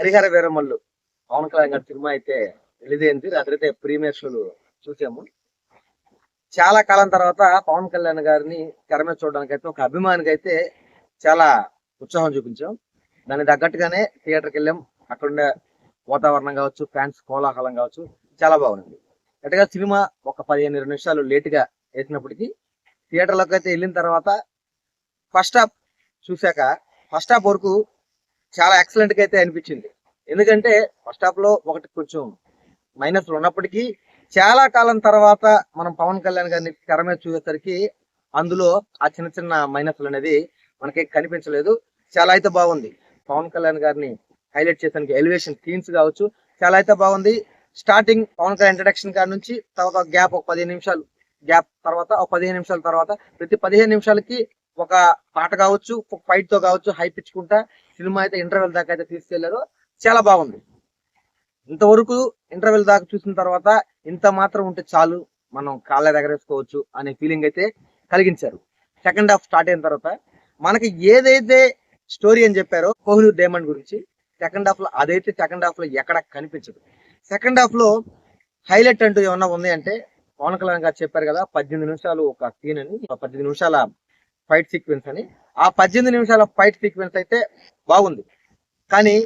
హరిహర వీరమల్లు పవన్ కళ్యాణ్ గారి సినిమా అయితే రిలీజ్ అయింది రాత్రైతే అయితే చూసాము. చాలా కాలం తర్వాత పవన్ కళ్యాణ్ గారిని తెర మీద చూడడానికి అయితే ఒక అభిమానికి అయితే చాలా ఉత్సాహం చూపించాం. దానికి తగ్గట్టుగానే థియేటర్కి వెళ్ళాం. అక్కడుండే వాతావరణం కావచ్చు ఫ్యాన్స్ కోలాహలం కావచ్చు చాలా బాగుంది. అటుగా సినిమా ఒక పదిహేను ఇరవై నిమిషాలు లేటుగా వేసినప్పటికీ థియేటర్లోకి అయితే వెళ్ళిన తర్వాత ఫస్ట్ హాఫ్ చూశాక ఫస్ట్ హాఫ్ వరకు చాలా ఎక్సలెంట్గా అయితే అనిపించింది. ఎందుకంటే ఫస్ట్ హాఫ్లో ఒకటి కొంచెం మైనస్ ఉన్నప్పటికీ చాలా కాలం తర్వాత మనం పవన్ కళ్యాణ్ గారిని తెర మీద చూసేసరికి అందులో ఆ చిన్న చిన్న మైనస్లు అనేది మనకి కనిపించలేదు. చాలా అయితే బాగుంది. పవన్ కళ్యాణ్ గారిని హైలైట్ చేసానికి ఎలివేషన్ సీన్స్ కావచ్చు చాలా అయితే బాగుంది. స్టార్టింగ్ పవన్ కళ్యాణ్ ఇంట్రడక్షన్ కాడ నుంచి తర్వాత గ్యాప్ ఒక పదిహేను నిమిషాలు గ్యాప్ తర్వాత ఒక పదిహేను నిమిషాల తర్వాత ప్రతి పదిహేను నిమిషాలకి ఒక పాట కావచ్చు ఒక ఫైట్తో కావచ్చు హైప్ ఇచ్చుకుంటా సినిమా అయితే ఇంటర్వెల్ దాకా అయితే తీసుకెళ్ళారు చాలా బాగుంది. ఇంతవరకు ఇంటర్వెల్ దాకా చూసిన తర్వాత ఇంత మాత్రం ఉంటే చాలు మనం కాళ్ళ దగ్గర వేసుకోవచ్చు అనే ఫీలింగ్ అయితే కలిగించారు. సెకండ్ హాఫ్ స్టార్ట్ అయిన తర్వాత మనకి ఏదైతే స్టోరీ అని చెప్పారో కోహ్లీ డైమండ్ గురించి సెకండ్ హాఫ్లో అదైతే సెకండ్ హాఫ్లో ఎక్కడ కనిపించదు. సెకండ్ హాఫ్లో హైలైట్ అంటూ ఏమన్నా ఉంది అంటే పవన్ కళ్యాణ్ గారు చెప్పారు కదా పద్దెనిమిది నిమిషాలు ఒక సీన్ అని ఒక పద్దెనిమిది నిమిషాల ఫైట్ సీక్వెన్స్ అని. ఆ పద్దెనిమిది నిమిషాల ఫైట్ సీక్వెన్స్ అయితే బాగుంది. కానీ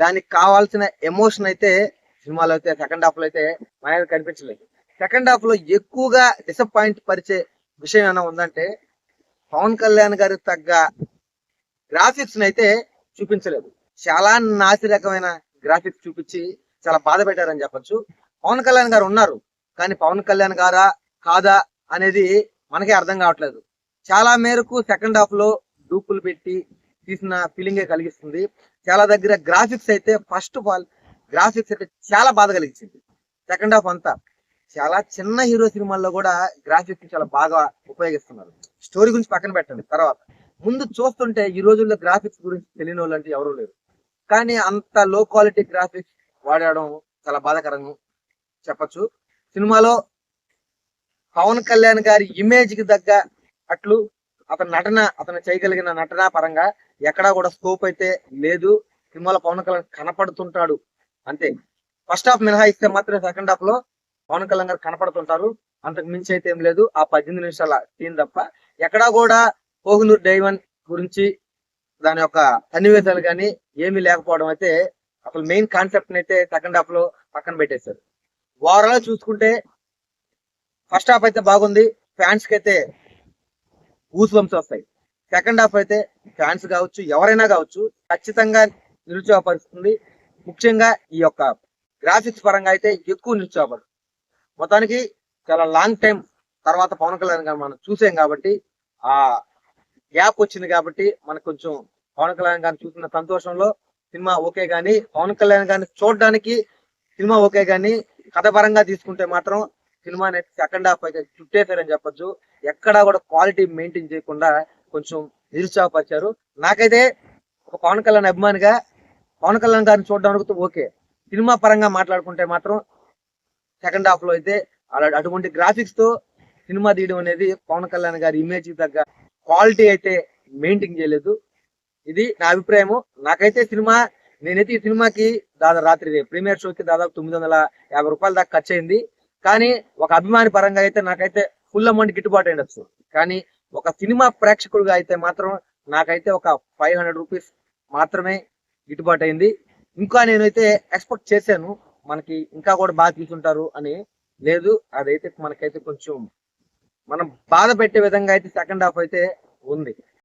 దానికి కావాల్సిన ఎమోషన్ అయితే సినిమాలో అయితే సెకండ్ హాఫ్లో అయితే మనకి కనిపించలేదు. సెకండ్ హాఫ్లో ఎక్కువగా డిసప్పాయింట్ పరిచే విషయం ఏమైనా ఉందంటే పవన్ కళ్యాణ్ గారి తగ్గ గ్రాఫిక్స్ అయితే చూపించలేదు. చాలా నాసిరకమైన గ్రాఫిక్స్ చూపించి చాలా బాధ పెట్టారని చెప్పొచ్చు. పవన్ కళ్యాణ్ గారు ఉన్నారు. కానీ పవన్ కళ్యాణ్ గారా కాదా అనేది మనకే అర్థం కావట్లేదు. చాలా మేరకు సెకండ్ హాఫ్లో డూపులు పెట్టి తీసిన ఫీలింగే కలిగిస్తుంది. చాలా దగ్గర గ్రాఫిక్స్ అయితే ఫస్ట్ ఆఫ్ ఆల్ గ్రాఫిక్స్ అయితే చాలా బాధ కలిగించింది. సెకండ్ హాఫ్ అంతా చాలా చిన్న హీరో సినిమాల్లో కూడా గ్రాఫిక్స్ చాలా బాగా ఉపయోగిస్తున్నారు. స్టోరీ గురించి పక్కన పెట్టండి. తర్వాత ముందు చూస్తుంటే ఈ రోజుల్లో గ్రాఫిక్స్ గురించి తెలియని వాళ్ళు అంటే ఎవరూ లేరు. కానీ అంత లో క్వాలిటీ గ్రాఫిక్స్ వాడడం చాలా బాధాకరంగా చెప్పొచ్చు. సినిమాలో పవన్ కళ్యాణ్ గారి ఇమేజ్కి తగ్గ అట్లు అతని నటన అతను చేయగలిగిన నటన పరంగా ఎక్కడా కూడా స్కోప్ అయితే లేదు. సినిమాలో పవన్ కళ్యాణ్ కనపడుతుంటాడు. అంతే. ఫస్ట్ హాఫ్ మినహాయిస్తే మాత్రం సెకండ్ హాఫ్లో పవన్ కళ్యాణ్ గారు కనపడుతుంటారు. అంతకు మించి అయితే ఏం లేదు. ఆ పద్దెనిమిది నిమిషాల సీన్ తప్ప ఎక్కడా కూడా కోహినూర్ డైవన్ గురించి దాని యొక్క సన్నివేశాలు కానీ ఏమీ లేకపోవడం అయితే అసలు మెయిన్ కాన్సెప్ట్ అయితే సెకండ్ హాఫ్లో పక్కన పెట్టేశారు. ఓవరాల్ చూసుకుంటే ఫస్ట్ హాఫ్ అయితే బాగుంది. ఫ్యాన్స్కి అయితే గూస్ బంప్స్ వస్తాయి. సెకండ్ హాఫ్ అయితే ఫ్యాన్స్ కావచ్చు ఎవరైనా కావచ్చు ఖచ్చితంగా నిరుత్సాహపరుస్తుంది. ముఖ్యంగా ఈ యొక్క గ్రాఫిక్స్ పరంగా అయితే ఎక్కువ నిరుత్సాహపడు. మొత్తానికి చాలా లాంగ్ టైం తర్వాత పవన్ కళ్యాణ్ గారు మనం చూసాం కాబట్టి ఆ గ్యాప్ వచ్చింది కాబట్టి మనకు కొంచెం పవన్ కళ్యాణ్ గారిని చూసిన సంతోషంలో సినిమా ఓకే గానీ పవన్ కళ్యాణ్ గారిని చూడడానికి సినిమా ఓకే గానీ కథ పరంగా తీసుకుంటే మాత్రం సినిమా సెకండ్ హాఫ్ అయితే చుట్టేశారని చెప్పొచ్చు. ఎక్కడా కూడా క్వాలిటీ మెయింటైన్ చేయకుండా కొంచెం నిరుత్సాహపరిచారు. నాకైతే ఒక పవన్ కళ్యాణ్ అభిమానిగా పవన్ కళ్యాణ్ గారిని చూడడానికి ఓకే. సినిమా పరంగా మాట్లాడుకుంటే మాత్రం సెకండ్ హాఫ్లో అయితే అలా అటువంటి గ్రాఫిక్స్తో సినిమా తీయడం అనేది పవన్ కళ్యాణ్ గారి ఇమేజ్కి తగ్గ క్వాలిటీ అయితే మెయింటైన్ చేయలేదు. ఇది నా అభిప్రాయము. నాకైతే సినిమా నేనైతే ఈ సినిమాకి దాదాపు రాత్రి ప్రీమియర్ షోకి దాదాపు తొమ్మిది వందల యాభై రూపాయల దాకా ఖర్చు అయింది కానీ ఒక అభిమాని పరంగా అయితే నాకైతే ఫుల్ అమౌంట్ గిట్టుబాటు అయ్యొచ్చు కానీ ఒక సినిమా ప్రేక్షకుడిగా అయితే మాత్రం నాకైతే ఒక ఫైవ్ హండ్రెడ్ రూపీస్ మాత్రమే గిట్టుబాటు అయింది. ఇంకా నేనైతే ఎక్స్పెక్ట్ చేశాను మనకి ఇంకా కూడా బాగా తీసుకుంటారు అని. లేదు అదైతే మనకైతే కొంచెం మనం బాధ పెట్టే విధంగా అయితే సెకండ్ హాఫ్ అయితే ఉంది.